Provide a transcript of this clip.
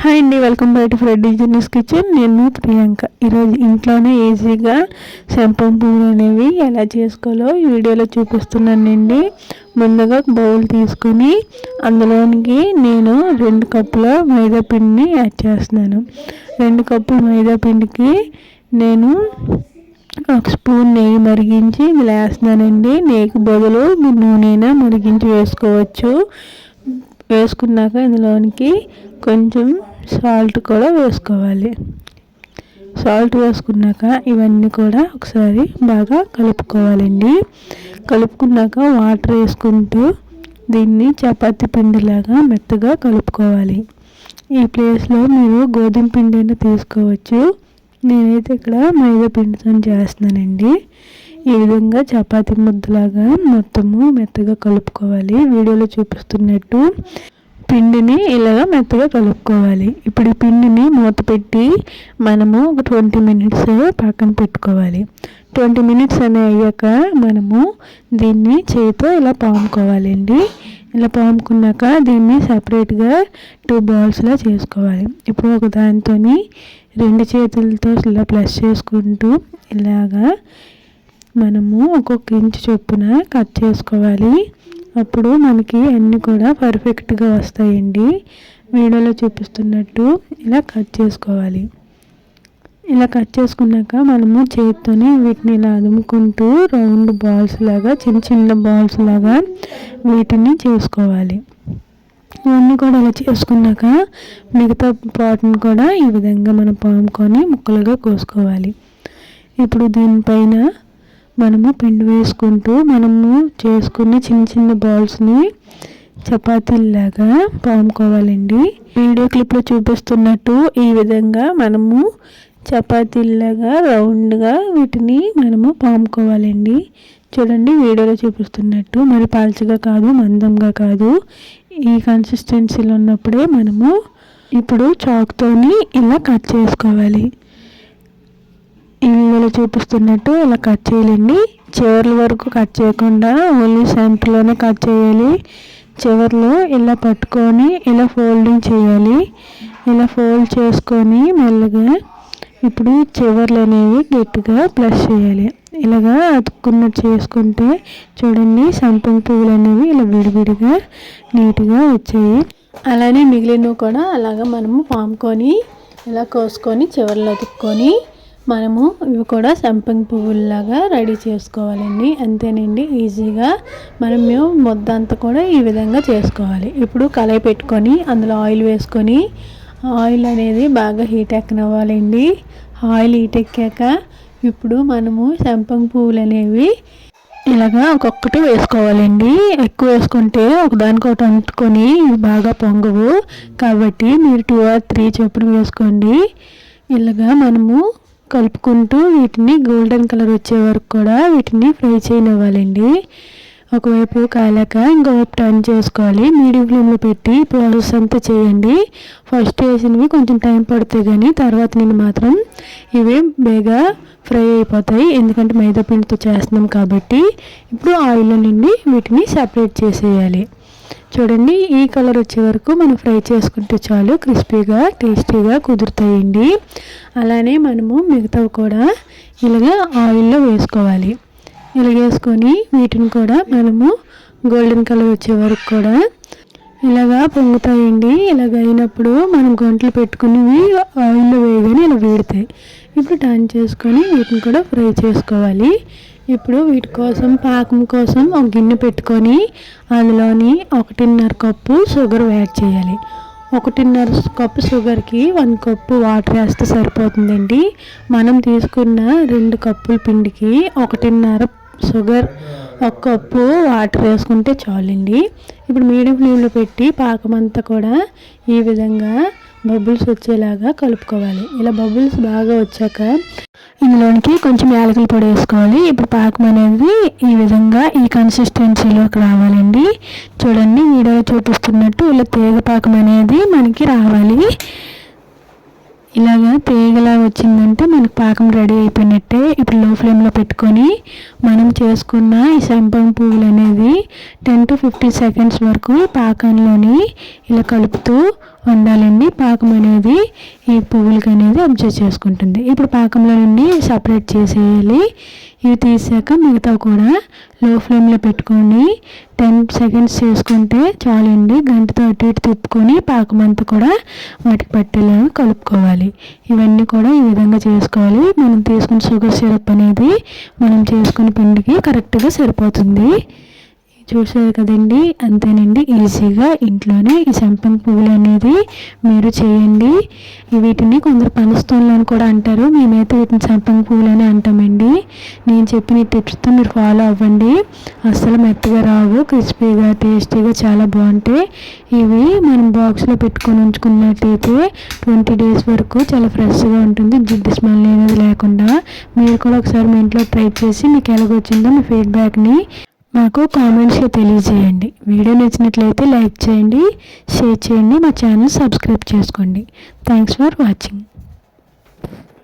Hi అండి welcome back to Fred designers kitchen నేను ప్రియాంక. ఈరోజు ఇంట్లోనే ఈజీగా శంపం పువ్వులు అనేవి ఎలా చేసుకోవాలో ఈ వీడియోలో చూపిస్తున్నానండి ముందుగా బౌల్ తీసుకుని అందులోనికి నేను రెండు కప్పుల మైదా పిండిని యాడ్ చేస్తున్నాను. రెండు కప్పుల మైదా పిండికి నేను ఒక స్పూన్ నెయ్యి మరిగించి ఇలా వేస్తున్నానండి. నెయ్యికి బదులు మీరు నూనె మరిగించి వేసుకోవచ్చు. వేసుకున్నాక ఇందులోనికి కొంచెం సాల్ట్ కూడా వేసుకోవాలి. సాల్ట్ వేసుకున్నాక ఇవన్నీ కూడా ఒకసారి బాగా కలుపుకోవాలండి. కలుపుకున్నాక వాటర్ వేసుకుంటూ దీన్ని చపాతి పిండిలాగా మెత్తగా కలుపుకోవాలి. ఈ ప్లేస్లో మీరు గోధుమ పిండి అయినా తీసుకోవచ్చు. నేనైతే ఇక్కడ మైదా పిండితో చేస్తున్నానండి. ఈ విధంగా చపాతీ ముద్దలాగా మొత్తము మెత్తగా కలుపుకోవాలి. వీడియోలో చూపిస్తున్నట్టు పిండిని ఇలాగ మెత్తగా కలుపుకోవాలి. ఇప్పుడు ఈ పిండిని మూత పెట్టి మనము ఒక ట్వంటీ మినిట్స్ పక్కన పెట్టుకోవాలి. ట్వంటీ మినిట్స్ అనే అయ్యాక మనము దీన్ని చేతితో ఇలా పాముకోవాలండి. ఇలా పాముకున్నాక దీన్ని సపరేట్గా టూ బాల్స్లా చేసుకోవాలి. ఇప్పుడు ఒక దానితో రెండు చేతులతో ఇలా ప్లస్ చేసుకుంటూ ఇలాగా మనము ఒక్కొక్క ఇంచు చొప్పున కట్ చేసుకోవాలి. అప్పుడు మనకి అన్నీ కూడా పర్ఫెక్ట్గా వస్తాయండి. వీడియోలో చూపిస్తున్నట్టు ఇలా కట్ చేసుకోవాలి. ఇలా కట్ చేసుకున్నాక మనము చేతితోనే వీటిని ఇలా అదుముకుంటూ రౌండ్ బాల్స్ లాగా చిన్న చిన్న బాల్స్ లాగా వీటిని చేసుకోవాలి. ఇవన్నీ కూడా ఇలా చేసుకున్నాక మిగతా పాటును కూడా ఈ విధంగా మనం పాముకొని ముక్కలుగా కోసుకోవాలి. ఇప్పుడు దీనిపైన మనము పిండి వేసుకుంటూ మనము చేసుకున్న చిన్న చిన్న బాల్స్ని చపాతీలాగా పాముకోవాలండి. వీడియో క్లిప్లో చూపిస్తున్నట్టు ఈ విధంగా మనము చపాతీలాగా రౌండ్గా వీటిని మనము పాముకోవాలండి. చూడండి వీడియోలో చూపిస్తున్నట్టు మరి పాల్చగా కాదు మందంగా కాదు. ఈ కన్సిస్టెన్సీలో ఉన్నప్పుడే మనము ఇప్పుడు చాక్తోని ఇలా కట్ చేసుకోవాలి. ఈ వీడియోలో చూపిస్తున్నట్టు ఇలా కట్ చేయాలండి. చివర్ల వరకు కట్ చేయకుండా ఓన్లీ సెంటర్లోనే కట్ చేయాలి. చివర్లో ఇలా పట్టుకొని ఇలా ఫోల్డింగ్ చేయాలి. ఇలా ఫోల్డ్ చేసుకొని మెల్లగా ఇప్పుడు చివర్లు అనేవి గట్టిగా ప్లస్ చేయాలి. ఇలాగా అతుక్కున్నట్టు చేసుకుంటే చూడండి సంపంగి పువ్వులు అనేవి ఇలా విడివిడిగా నీట్గా వచ్చాయి. అలానే మిగిలినవి కూడా అలాగా మనము పాముకొని ఇలా కోసుకొని చివరిలో అతుక్కొని మనము ఇవి కూడా సంపంగి పువ్వుల్లాగా రెడీ చేసుకోవాలండి. అంతేనండి ఈజీగా మనం మేము ముద్ద అంతా కూడా ఈ విధంగా చేసుకోవాలి. ఇప్పుడు కళాయి పెట్టుకొని అందులో ఆయిల్ వేసుకొని ఆయిల్ అనేది బాగా హీట్ ఎక్కనివ్వాలండి. ఆయిల్ హీట్ ఎక్కాక ఇప్పుడు మనము సంపంగి పువ్వులు అనేవి ఇలాగా ఒక్కొక్కటి వేసుకోవాలండి. ఎక్కువ వేసుకుంటే ఒకదానికొకటి అంటుకొని బాగా పొంగవు. కాబట్టి మీరు టూ ఆర్ త్రీ చొప్పున వేసుకోండి. ఇలాగా మనము కలుపుకుంటూ వీటిని గోల్డెన్ కలర్ వచ్చే వరకు కూడా వీటిని ఫ్రై చేయనివ్వాలండి. ఒకవైపు కాలాక ఇంకోవైపు టర్న్ చేసుకోవాలి. మీడియం ఫ్లేమ్లో పెట్టి ప్రాసెస్ అంతా చేయండి. ఫస్ట్ వేసినవి కొంచెం టైం పడుతుంది కానీ తర్వాత నేను మాత్రం ఇవి బేగా ఫ్రై అయిపోతాయి. ఎందుకంటే మైదా పిండితో చేస్తున్నాం కాబట్టి ఇప్పుడు ఆయిల్ నుండి వీటిని సపరేట్ చేసేయాలి. చూడండి ఈ కలర్ వచ్చే వరకు మనం ఫ్రై చేసుకుంటే చాలు క్రిస్పీగా టేస్టీగా కుదురుతాయండి. అలానే మనము మిగతావి కూడా ఇలాగ ఆయిల్లో వేసుకోవాలి. ఇలా వేసుకొని వీటిని కూడా మనము గోల్డెన్ కలర్ వచ్చే వరకు కూడా ఇలాగా పొంగుతాయండి. ఇలాగ అయినప్పుడు మనం గంటలు పెట్టుకుని ఆయిల్లో వేయగానే ఇలా వేడతాయి. ఇప్పుడు టర్న్ చేసుకొని వీటిని కూడా ఫ్రై చేసుకోవాలి. ఇప్పుడు వీటి కోసం పాకం కోసం ఒక గిన్నె పెట్టుకొని అందులోని ఒకటిన్నర కప్పు షుగర్ యాడ్ చేయాలి. ఒకటిన్నర కప్పు షుగర్కి వన్ కప్పు వాటర్ వేస్తే సరిపోతుందండి. మనం తీసుకున్న రెండు కప్పుల పిండికి ఒకటిన్నర షుగర్ ఒక కప్పు వాటర్ వేసుకుంటే చాలండి. ఇప్పుడు మీడియం ఫ్లేమ్లో పెట్టి పాకం అంతా కూడా ఈ విధంగా బబుల్స్ వచ్చేలాగా కలుపుకోవాలి. ఇలా బబుల్స్ బాగా వచ్చాక ఇందులోనికి కొంచెం యాలకుల పొడి వేసుకోవాలి. ఇప్పుడు పాకం అనేది ఈ విధంగా ఈ కన్సిస్టెన్సీలోకి రావాలండి. చూడండి వీడియోలో చూపిస్తున్నట్టు ఇలా తీగ పాకం అనేది మనకి రావాలి. ఇలాగా తీగలా వచ్చిందంటే మనకు పాకం రెడీ అయిపోయినట్టే. ఇప్పుడు లో ఫ్లేమ్లో పెట్టుకొని మనం చేసుకున్న ఈ సంపం పువ్వులు అనేది టెన్ టు ఫిఫ్టీ సెకండ్స్ వరకు పాకంలోని ఇలా కలుపుతూ వండాలండి. పాకం అనేది ఈ పువ్వులకి అనేది అబ్జర్వ్ చేసుకుంటుంది. ఇప్పుడు పాకంలో నుండి సపరేట్ చేసేయాలి. ఇవి తీసాక మిగతా కూడా లో ఫ్లేమ్లో పెట్టుకొని టెన్ సెకండ్స్ చేసుకుంటే చాలండి. గంటతో అటు ఇటు తిప్పుకొని పాకం అంతా కూడా వాటికి పట్టేలాగా కలుపుకోవాలి. ఇవన్నీ కూడా ఈ విధంగా చేసుకోవాలి. మనం తీసుకున్న షుగర్ సిరప్ అనేది మనం చేసుకున్న పిండికి కరెక్ట్గా సరిపోతుంది. చూసారు కదండి. అంతేనండి ఈజీగా ఇంట్లోనే ఈ సంపంగి పువ్వులు అనేది మీరు చేయండి. వీటిని కొందరు పనస్తోన్లు అని కూడా అంటారు. మేమైతే వీటిని సంపంగి పువ్వులు అని అంటామండి. నేను చెప్పిన టిప్స్తో మీరు ఫాలో అవ్వండి. అస్సలు మెత్తగా రావు క్రిస్పీగా టేస్టీగా చాలా బాగుంటాయి. ఇవి మనం బాక్స్లో పెట్టుకొని ఉంచుకున్నట్టయితే ట్వంటీ డేస్ వరకు చాలా ఫ్రెష్గా ఉంటుంది. జిడ్డు స్మెల్ అనేది లేకుండా. మీరు కూడా ఒకసారి మీ ఇంట్లో ట్రై చేసి మీకు ఎలాగొచ్చిందో మీ ఫీడ్బ్యాక్ని మాకు కామెంట్స్లో తెలియజేయండి. వీడియో నచ్చినట్లయితే లైక్ చేయండి షేర్ చేయండి మా ఛానల్ సబ్స్క్రైబ్ చేసుకోండి. Thanks for watching